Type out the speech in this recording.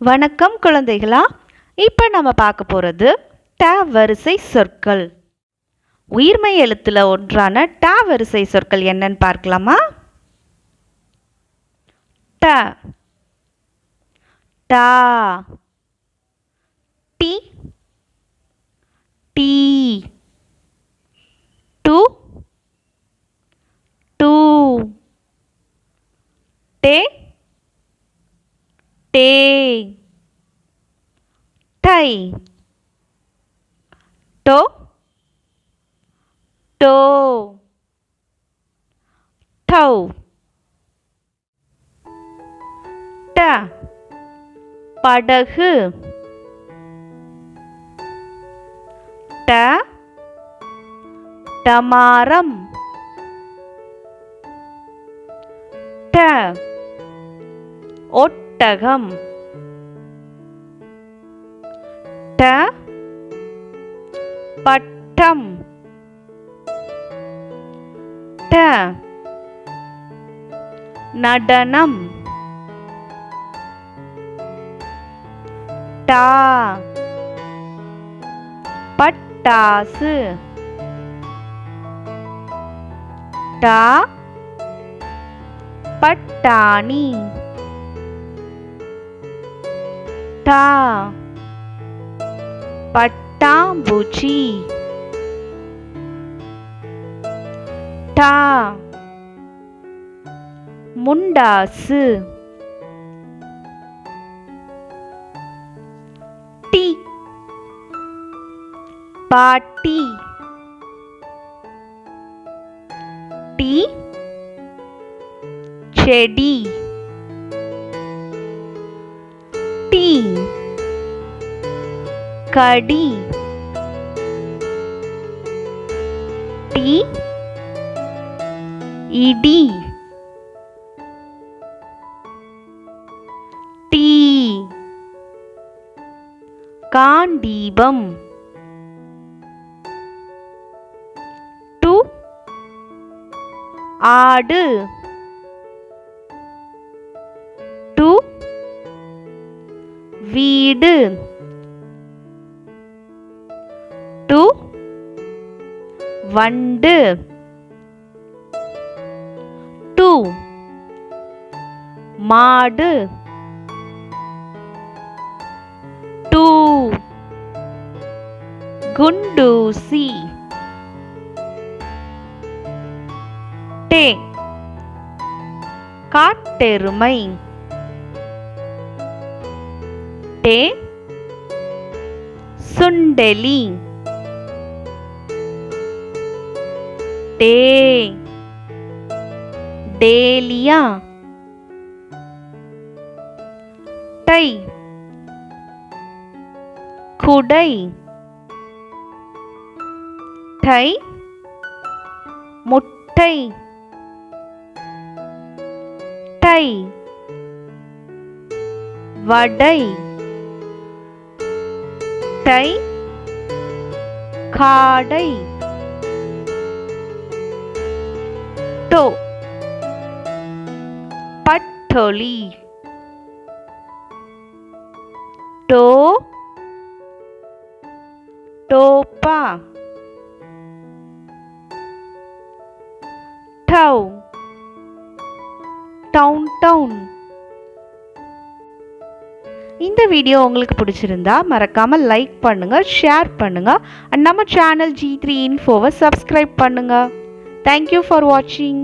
வணக்கம் குழந்தைகளா இப்போ நம்ம பார்க்க போகிறது ட வரிசை சொற்கள். உயிர்மை எழுத்துல ஒன்றான ட வரிசை சொற்கள் என்னன்னு பார்க்கலாமா? ட. டா. டி. டீ. டு. டூ. டே. டே டை டோ டோ டௌ ட படகு ட டமாரம் ட ஒட்டகம் ட பட்டம். ட நடனம். டா பட்டாசு. டா பட்டாணி. பட்டா? பட்டாம்பூச்சி. டா. முண்டாசு. டி. பாட்டி. டி. செடி. டீ கடி. டி. இடி. டீ. காண்டீபம். டு. ஆடு. வீடு. டு வண்டு. டு மாடு. டு குண்டூசி. டே. காட்டெருமை. டே சுண்டெலி டே டேலியா டை குடை டை முட்டை டை வடை. டை காடை டோ பட்டொலி டோ டோப்பா டௌ டவுன் டவுன் இந்த வீடியோ உங்களுக்கு பிடிச்சிருந்தா மறக்காமல் லைக் பண்ணுங்கள் ஷேர் பண்ணுங்கள் அண்ட் நம்ம சேனல் ஜி த்ரீ இன்ஃபோவை சப்ஸ்கிரைப் பண்ணுங்கள் தேங்க்யூ ஃபார் வாட்சிங்